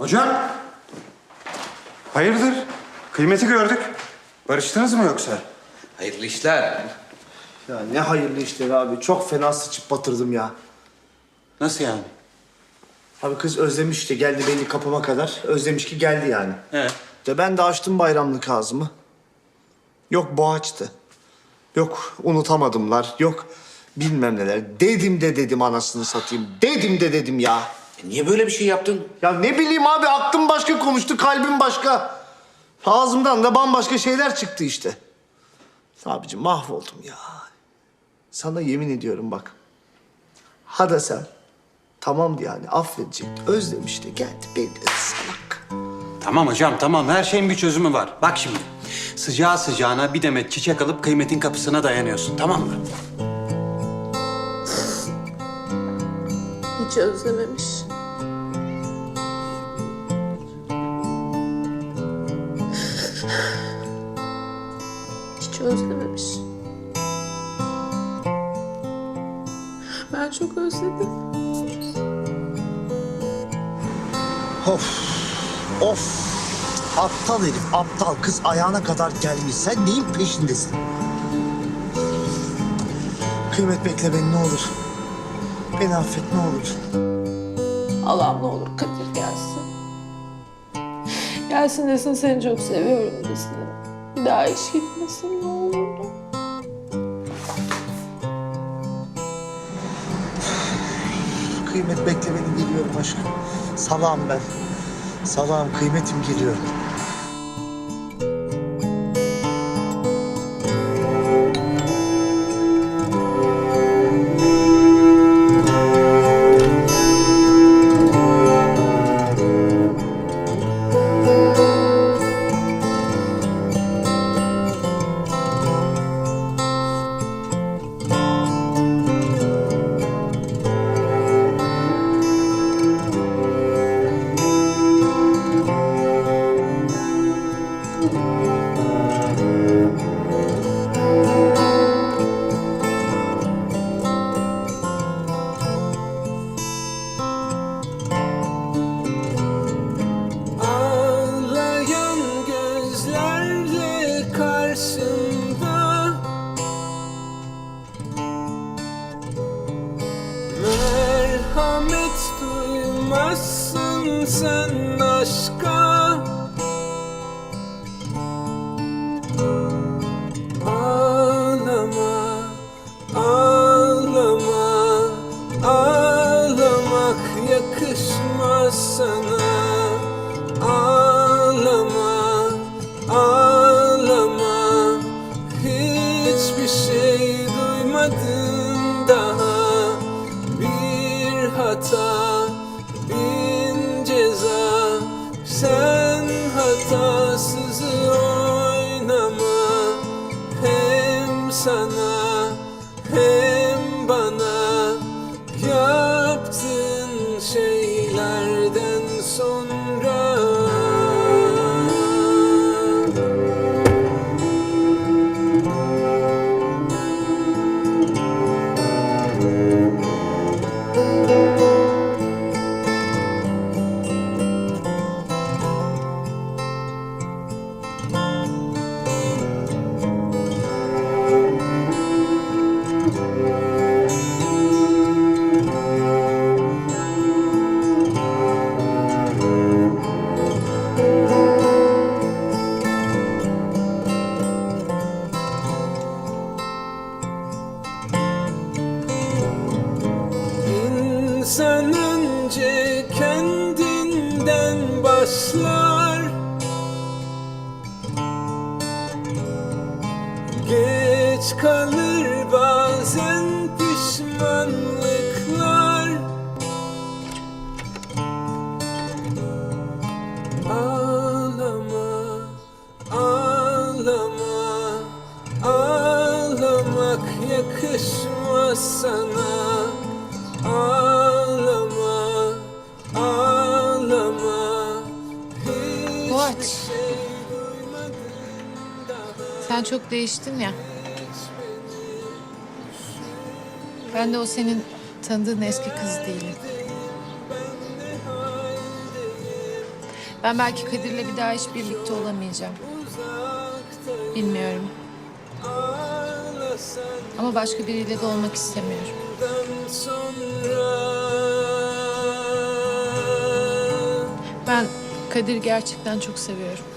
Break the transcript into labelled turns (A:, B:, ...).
A: Hocam. Hayırdır? Kıymeti gördük. Barıştınız mı yoksa?
B: Hayırlı işler.
C: Ya ne hayırlı işleri abi. Çok fena sıçıp batırdım ya.
A: Nasıl yani?
C: Abi kız özlemiş işte geldi beni kapıma kadar. Özlemiş ki geldi yani.
A: He.
C: De ben de açtım bayramlık ağzımı. Yok boğaçtı. Yok unutamadımlar. Yok bilmem neler. Dedim de dedim anasını satayım. Dedim de dedim ya.
B: E niye böyle bir şey yaptın?
C: Ya ne bileyim abi aklım başka konuştu, kalbim başka. Ağzımdan da bambaşka şeyler çıktı işte. Abicim mahvoldum ya. Sana yemin ediyorum bak. Ha da sen tamamdı yani affedecekti, özlemişti. Geldi belli salak.
A: Tamam hocam tamam her şeyin bir çözümü var. Bak şimdi sıcağı sıcağına bir demet çiçek alıp kıymetin kapısına dayanıyorsun tamam mı?
D: Hiç özlememiş. Ben çok özledim.
C: Of, of. Aptal herif, aptal. Kız ayağına kadar gelmiş. Sen neyin peşindesin? Kıymet bekle beni ne olur. Beni affet ne olur.
D: Allah'ım ne olur Kadir gelsin. Gelsin desin seni çok seviyorum desin. Bir daha hiç gitmesin ne olurdu.
C: Kıymet bekle beni geliyorum aşkım. Salağım ben. Salağım kıymetim geliyorum.
E: Merhamet duymazsın sen aşka hata, bin ceza. Sen hatasızı oynama Hem sana hem Önce kendinden başlar. Geç kalır
F: Sen çok değiştin ya. Ben de o senin tanıdığın eski kız değilim.
E: Ben belki Kadir'le bir daha hiç birlikte olamayacağım. Bilmiyorum. Ama başka biriyle de olmak istemiyorum. Ben Kadir gerçekten çok seviyorum.